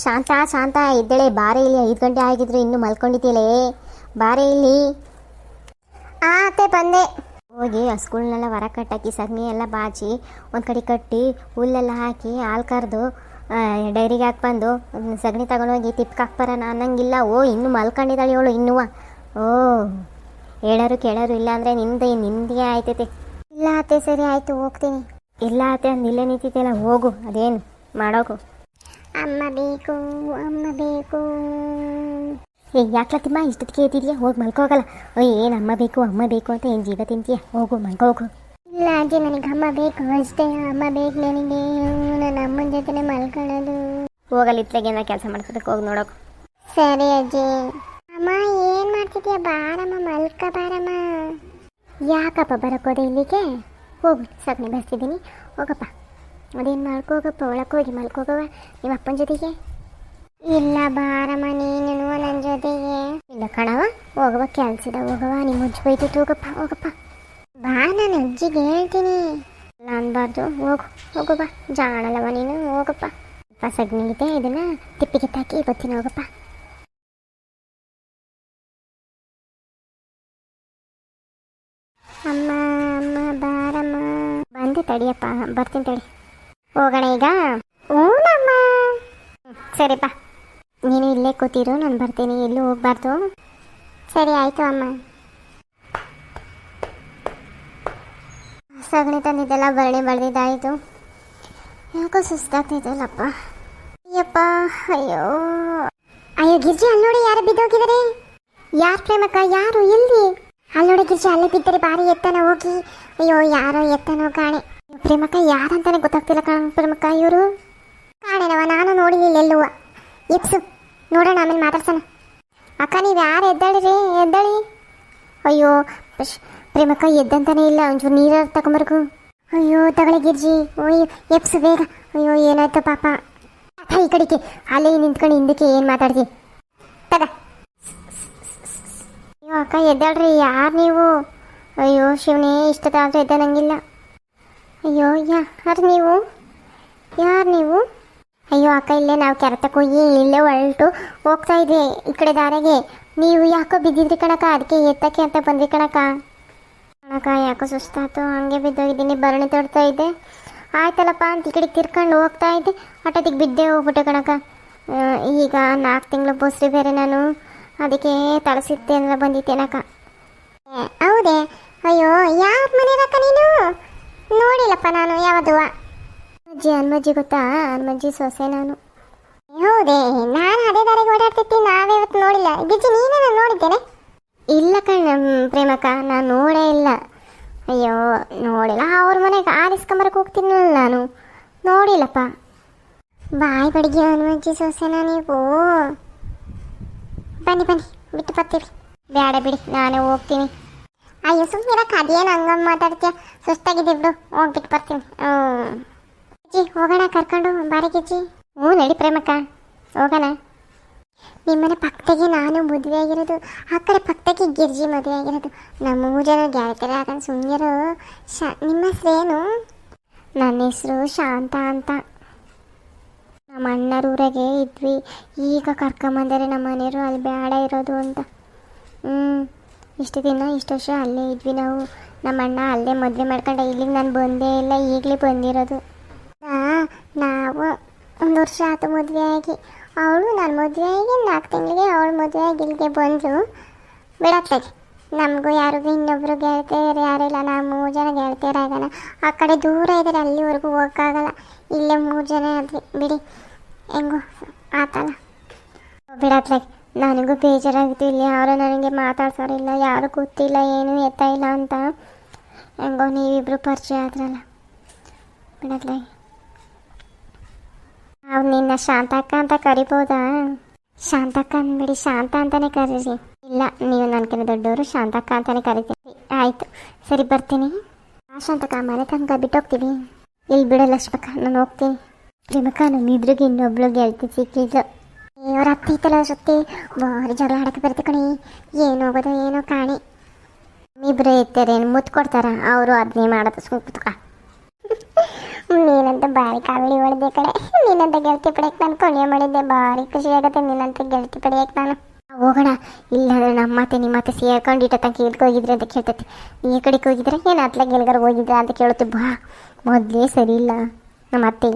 ಶಾಂತ ಶಾಂತ, ಇದ್ದಳೆ, ಬಾರೆ ಇಲ್ಲಿ ಐದು ಗಂಟೆ ಆಗಿದ್ರು, ಇನ್ನು ಮಲ್ಕೊಂಡಿದ್ದೀಲೇ? ಬಾರೆ ಇಲ್ಲಿ? ಆ, ಅತ್ತೆ, ಬಂದೆ. ಹೋಗಿ, ಆ ಸ್ಕೂಲ್ನೆಲ್ಲ ಹೊರ ಕಟ್ಟಾಕಿ, ಸಗಣಿ ಎಲ್ಲ ಬಾಚಿ, ಒಂದು ಕಡೆ ಕಟ್ಟಿ, ಹುಲ್ಲೆಲ್ಲ ಹಾಕಿ, ಹಾಲು ಕರೆದು ಡೈರಿಗೆ ಹಾಕಿ ಬಂದು ಸಗಣಿ ತಗೊಂಡೋಗಿ ತಿಪ್ಪಿಗೆ ಹಾಕ್ಬರೋಣ ಅನ್ನಂಗಿಲ್ಲ. ಓ, ಇನ್ನು ಮಲ್ಕೊಂಡಿದ್ದಾಳೆ ಇವಳು ಇನ್ನುವ ಓ, ಹೇಳೋರು ಕೇಳೋರು ಇಲ್ಲ ಅಂದರೆ ನಿಂದೆ ನಿಮ್ಮದೇ ಆಯ್ತೈತೆ. ಇಲ್ಲ ಅತ್ತೆ, ಸರಿ, ಆಯಿತು, ಹೋಗ್ತೀನಿ. ಇಲ್ಲ ಅತ್ತೆ ಅಂದಿಲ್ಲೇ ನಿಂತಿದ್ದೆಲ್ಲ ಹೋಗು, ಅದೇನು ಮಾಡೋಗು ಅಮ್ಮ ಬೇಕು ಅಮ್ಮ ಬೇಕು. ಏ ಯಾಕ್ಲತ್ತಿಮ್ಮ ಇಷ್ಟೊತ್ತಿಗೆ ಎದ್ದಿದ್ಯಾ? ಹೋಗಿ ಮಲ್ಕೋಗಲ್ಲ. ಓ ಏನು ಅಮ್ಮ ಬೇಕು ಅಮ್ಮ ಬೇಕು ಅಂತ ಏನು ಜೀವ ತಿಂತೀಯ? ಹೋಗು ಮಲ್ಕೋ ಹೋಗು ಇಲ್ಲ ಅಜ್ಜಿ, ನನಗೆ ಅಮ್ಮ ಬೇಕು, ಅಷ್ಟೇ. ಅಮ್ಮ ಬೇಕು ನನಗೆ. ನನ್ನ ಅಮ್ಮನ ಜೊತೆ ಮಲ್ಕೊಳ್ಳೋದು. ಹೋಗಲ್ಲ ಏನೋ ಕೆಲಸ ಮಾಡ್ಕೋದಕ್ಕೆ ಹೋಗಿ ನೋಡೋಕು. ಸರಿ ಅಜ್ಜಿ. ಅಮ್ಮ, ಏನು ಮಾಡ್ತಿದ್ಯಾ? ಬಾರಮ್ಮ ಮಲ್ಕ ಬಾರಮ್ಮ ಯಾಕಪ್ಪ ಬರಕೋದೆ ಇಲ್ಲಿಗೆ? ಹೋಗು, ಸಗಣಿ ಬರ್ತಿದ್ದೀನಿ ಹೋಗಪ್ಪ. ಅದೇನು ಮಾಡ್ಕೋಗಪ್ಪ ಒಳಕ್ಕೆ ಹೋಗಿ ಮಲ್ಕೋಗವ ನಿಮ್ಮ ಅಪ್ಪನ ಜೊತೆಗೆ? ಇಲ್ಲ ಬಾರಮ್ಮ ನೀನು ನನ್ನ ಜೊತೆಗೆ. ಇಲ್ಲ ಕಣವ ಹೋಗವ ಕೆಲ್ಸದ ಹೋಗವ ನಿಮ್ಮ ಅಜ್ಜಿ ಬೈತು ತೂಗಪ್ಪ, ಹೋಗಪ್ಪ. ಬಾ ನಾನು ಅಜ್ಜಿಗೆ ಹೇಳ್ತೀನಿ. ಇಲ್ಲ ಅನ್ಬಾರ್ದು, ಹೋಗು ಹೋಗು ಬಾ ಜಾಣಲ್ಲವ ನೀನು, ಹೋಗಪ್ಪ. ಇದೆ ಇದನ್ನ ತಿಪ್ಪಿಗೆ ತಾಕಿ ಬರ್ತೀನಿ ಹೋಗಪ್ಪ. ಅಮ್ಮ ಅಮ್ಮ, ಬಾರಮ್ಮ. ಬಂದೆ ತಡಿಯಪ್ಪ, ಬರ್ತೀನಿ ತಡಿ. ಹೋಗೋಣ ಈಗ? ಹ್ಞೂನಮ್ಮ ಸರಿಪ್ಪ ನೀನು ಇಲ್ಲೇ ಕೂತಿರು, ನಾನು ಬರ್ತೀನಿ. ಎಲ್ಲೂ ಹೋಗ್ಬಾರ್ದು. ಸರಿ, ಆಯಿತು ಅಮ್ಮ. ಸಗಣಿ ತಂದಿದ್ದೆಲ್ಲ ಬರಣಿ ಬಳ್ದಿದ್ದಾಯಿತು. ಯಾಕೋ ಸುಸ್ತಾಗ್ತಿದ್ದಲ್ಲಪ್ಪ ಅಯ್ಯಪ್ಪ, ಅಯ್ಯೋ. ಅಯ್ಯೋ, ಗಿರ್ಜಿ, ಅಲ್ಲಿ ನೋಡಿ ಯಾರು ಬಿದ್ದೋಗಿದ್ದಾರೆ. ಯಾರು ಪ್ರೇಮಕ್ಕ, ಯಾರು, ಎಲ್ಲಿ? ಅಲ್ಲಿ ನೋಡಿ ಗಿರ್ಜಿ, ಅಲ್ಲೇ ಬಿದ್ದರೆ ಬಾರಿ ಎತ್ತನ ಹೋಗಿ. ಅಯ್ಯೋ, ಯಾರೋ ಎತ್ತನೋ ಕಾಣೆ. ಪ್ರೇಮಕ್ಕ ಯಾರಂತಾನೆ ಗೊತ್ತಾಗ್ತಿಲ್ಲ ಕಣ ಪ್ರೇಮಕ್ಕ ಇವರು. ಕಾಣೆನವ ನಾನು ನೋಡಿಲಿಲ್ಲ ಎಲ್ಲುವ ಎಪ್ಸು ನೋಡೋಣ ಆಮೇಲೆ ಮಾತಾಡ್ಸೋಣ. ಅಕ್ಕ, ನೀವು ಯಾರು ಎದ್ದಾಳಿರಿ? ಎದ್ದಾಳಿ? ಅಯ್ಯೋ ಪ್ರೇಮಕ್ಕ ಎದ್ದಂತಾನೆ ಇಲ್ಲ, ಒಂಚೂರು ನೀರು ತಗೊಂಬರ್ಕು ಅಯ್ಯೋ, ತಗೊಳ್ಳಿ ಗಿರ್ಜಿ. ಅಯ್ಯೋ ಎಪ್ಸು ಬೇಗ. ಅಯ್ಯೋ, ಏನಾಯ್ತು ಪಾಪ. ಈ ಕಡೆಗೆ. ಅಲ್ಲೇ ನಿಂತ್ಕೊಂಡು ಹಿಂದಕ್ಕೆ ಏನು ಮಾತಾಡ್ತಿ ತಗ. ಅಯ್ಯೋ, ಅಕ್ಕ, ಎದ್ದಾಳ್ರಿ. ಯಾರು ನೀವು? ಅಯ್ಯೋ, ಶಿವನೇ ಇಷ್ಟದಾದ್ರೂ ಎದ್ದಾನಂಗಿಲ್ಲ. ಅಯ್ಯೋ ಯಾರು ನೀವು? ಯಾರು ನೀವು? ಅಯ್ಯೋ ಅಕ್ಕ ಇಲ್ಲೇ ನಾವು ಕೆರೆತಕ್ಕೆ ಹೋಗಿ ಇಲ್ಲೇ ಹೊರಟು ಹೋಗ್ತಾ ಇದ್ವಿ ಈ ಕಡೆ ದಾರಿಗೆ. ನೀವು ಯಾಕೋ ಬಿದ್ದಿದ್ರಿ ಕಣಕ ಅದಕ್ಕೆ ಎತ್ತಕ್ಕೆ ಅಂತ ಬಂದ್ವಿ ಕಣಕ ಕಣಕ ಯಾಕೋ ಸುಸ್ತಾಯ್ತು. ಹಂಗೆ ಬಿದ್ದೋಗಿದ್ದೀನಿ ಭರಣಿ ತೊಡ್ತಾ ಇದ್ದೆ. ಆಯ್ತಲ್ಲಪ್ಪ ಅಂತ ಈ ಕಡೆ ತಿರ್ಕೊಂಡು ಹೋಗ್ತಾ ಇದ್ದೆ. ಹಠದಿಗೆ ಬಿದ್ದೆ ಹೋಗ್ಬಿಟ್ಟೆ ಕಣಕ ಈಗ ನಾಲ್ಕು ತಿಂಗಳು ಬೋಸ್ರಿ ಬೇರೆ ನಾನು. ಅದಕ್ಕೆ ತಳಸಿತ್ತೆ ಅಂದ್ರೆ ಬಂದಿತ್ತೇನಕ ಏ, ಹೌದೇ ಅಯ್ಯೋ ಯಾರ ಮನೆಯದಕ್ಕ ನೀನು ನೋಡಿಲ್ಲಪ್ಪ ನಾನು ಯಾವುದು? ಅಜ್ಜಿ, ಹನುಮಜ್ಜಿ ಗೊತ್ತಾ? ಹನುಮಜ್ಜಿ ಸೊಸೆ ನಾನು. ಹೌದೇ, ನಾನು ಅದೇ ದಾರಿಗೆ ಓಡಾಡ್ತಿದ್ದೆ, ನಾವೇ ಇವತ್ತು ನೋಡಿಲ್ಲ. ಗಿಜ್ಜಿ ನೀನೇ ನಾನು ನೋಡಿದ್ದೇನೆ? ಇಲ್ಲ ಕಣ್ಣ ಪ್ರೇಮಕ ನಾನು ನೋಡೇ ಇಲ್ಲ. ಅಯ್ಯೋ, ನೋಡಿಲ್ಲ. ಅವ್ರ ಮನೆಗೆ ಆರಿಸ್ಕೊಂಬರಕ್ಕೆ ಹೋಗ್ತೀನಲ್ಲ ನಾನು. ನೋಡಿಲ್ಲಪ್ಪ. ಬಾಯ್ ಬಡಿಗೆ, ಹನುಮಜ್ಜಿ ಸೊಸೆನ ನೀವು. ಬನ್ನಿ ಬನ್ನಿ, ಬಿಟ್ಟು ಬರ್ತೀವಿ. ಬೇಡ ಬಿಡಿ, ನಾನೇ ಹೋಗ್ತೀನಿ. ಅಯ್ಯೋ ಸುಮ್ಮನೆ ಅದೇನು ಹಂಗಮ್ಮ ಮಾತಾಡ್ತೀಯ? ಸುಸ್ತಾಗಿದೆ ಬಿಡು. ಹೋಗ್ಬಿಟ್ಟು ಬರ್ತೀನಿ. ಅಜ್ಜಿ, ಹೋಗೋಣ, ಕರ್ಕೊಂಡು ಬಾರಿ ಗಿಜ್ಜಿ ಹ್ಞೂ, ನಡಿ ಪ್ರೇಮಕ್ಕ. ಹೋಗೋಣ. ನಿಮ್ಮನೆ ಪಕ್ಕದಾಗೆ ನಾನು ಮದುವೆ ಆಗಿರೋದು. ಆ ಕಡೆ ಪಕ್ಕದಾಗೆ ಗಿರ್ಜಿ ಮದುವೆ ಆಗಿರೋದು. ನಮ್ಮ ಜನ ಗೆಳತಿಯರ ಹಾಕೊಂಡು ಸುಮ್ಮನಿರು ಶಾ, ನಿಮ್ಮ ಹೆಸರೇನು? ನನ್ನ ಹೆಸರು ಶಾಂತ ಅಂತ. ನಮ್ಮ ಅಣ್ಣರ ಊರಾಗೆ ಇದ್ವಿ. ಈಗ ಕರ್ಕೊಂಬಂದರೆ ನಮ್ಮ ಮನೆಯವರು ಅಲ್ಲಿ ಬೇಡ ಇರೋದು ಅಂತ. ಹ್ಞೂ. ಇಷ್ಟು ದಿನ ಇಷ್ಟು ವರ್ಷ ಅಲ್ಲೇ ಇದ್ವಿ ನಾವು. ನಮ್ಮ ಅಣ್ಣ ಅಲ್ಲೇ ಮದುವೆ ಮಾಡ್ಕೊಂಡೆ ಇಲ್ಲಿಗೆ ನಾನು ಬಂದೇ ಇಲ್ಲ, ಈಗಲೇ ಬಂದಿರೋದು. ನಾವು ಒಂದು ವರ್ಷ ಆತು ಮದುವೆ ಆಗಿ. ಅವಳು ನಾನು ಮದುವೆ ಆಗಿ ನಾಲ್ಕು ತಿಂಗಳಿಗೆ ಅವಳು ಮದುವೆ ಆಗಿ ಇಲ್ಲಿಗೆ ಬಂದು ಬಿಡತ್ತಾಗಿ ನಮಗೂ ಯಾರಿಗೂ ಇನ್ನೊಬ್ರು ಗೆಳತಿಯರು ಯಾರಿಲ್ಲ ನಾವು ಮೂರು ಜನ ಗೆಳತಿಯರಾಗೋಣ ಆ ಕಡೆ ದೂರ ಇದ್ದಾರೆ ಅಲ್ಲಿವರೆಗೂ ಹೋಗೋಕ್ಕಾಗಲ್ಲ ಇಲ್ಲೇ ಮೂರು ಜನ ಆದ್ವಿ ಬಿಡಿ, ಹೆಂಗೋ ಆತಲ್ಲ. ಬಿಡತ್ಲಾಗಿ. ನನಗೂ ಬೇಜಾರಾಗಿತ್ತು ಇಲ್ಲಿ. ಯಾರು ನನಗೆ ಮಾತಾಡ್ಸೋರಿಲ್ಲ. ಯಾರು ಗೊತ್ತಿಲ್ಲ, ಏನು ಎತ್ತ ಇಲ್ಲ ಅಂತ. ಹೆಂಗೋ ನೀವಿಬ್ರು ಪರಿಚಯ ಆದ್ರಲ್ಲ. ಬಿಡತ್ಲಾಗಿ ಅವ್ರು ನಿನ್ನ ಶಾಂತಕ್ಕ ಅಂತ ಕರಿಬೋದಾ? ಶಾಂತಕ್ಕ ಅಂದ್ಬಿಡಿ. ಶಾಂತ ಅಂತಾನೆ ಕರೀರಿ. ಇಲ್ಲ, ನೀವು ನನಗಿನ ದೊಡ್ಡವರು ಶಾಂತಕ್ಕ ಅಂತಾನೆ ಕರಿತೀರಿ. ಆಯ್ತು, ಸರಿ, ಬರ್ತೀನಿ. ಆ ಶಾಂತಕ್ಕ ಮನೆ ತನಕ ಬಿಟ್ಟೋಗ್ತೀವಿ. ಇಲ್ಲಿ ಬಿಡಲ್ಲ ಲಕ್ಷ್ಮಕ್ಕ ನಾನು ಹೋಗ್ತೀನಿ. ಪ್ರೇಮಕ್ಕ, ನಮ್ಮಿಬ್ರಿಗೆ ಇನ್ನೊಬ್ಳು ಗೆಳತಿ ಸಿಕ್ಕಿದ್ಲು. ಅವ್ರ ಅತ್ತೆ ಸುತ್ತಿ ಬಾರಿ ಜಗಳ ಆಡಕ್ಕೆ ಬರುತ್ತೆ ಕಣಿ. ಏನು ಹೋಗೋದು ಏನೋ ಕಾಣಿ. ಇಬ್ಬರೇ ಇರ್ತಾರೆ ಮುತ್ ಕೊಡ್ತಾರ? ಅವರು ಅದನ್ನೇ ಮಾಡೋದು, ಸುಮ್ ನೀನಂತ ಬಾರಿ ಕಾವಳಿ ಹೊಡೆದೆ ಕಡೆ ನೀನಂತ ಗೆಳತಿ ಪಡೆಯಕ್ಕೆ ನಾನು ಕೊನೆಯ ಮಾಡಿದ್ದೆ. ಭಾರಿ ಖುಷಿ ಆಗುತ್ತೆ ನೀನಂತ ಗೆಳತಿ ಪಡೆಯಕ್ಕೆ ನಾನು. ಹೋಗೋಣ, ಇಲ್ಲಾಂದ್ರೆ ನಮ್ಮ ಮತ್ತೆ ನಿಮ್ಮ ಮತ್ತೆ ಸೇರ್ಕೊಂಡು ಇಟ್ಟ ತನಕ ಎಲ್ಗೆ ಹೋಗಿದ್ರೆ ಅಂತ ಕೇಳ್ತೈತಿ. ಈ ಕಡೆಗೆ ಹೋಗಿದ್ರೆ ಏನು ಅತ್ಲಾಗ ಎಲ್ಗಾರ ಹೋಗಿದ್ರೆ ಅಂತ ಕೇಳುತ್ತೆ ಬಾ, ಮೊದಲೇ ಸರಿ ಇಲ್ಲ, ನಮ್ಮ ಅತ್ತೆ.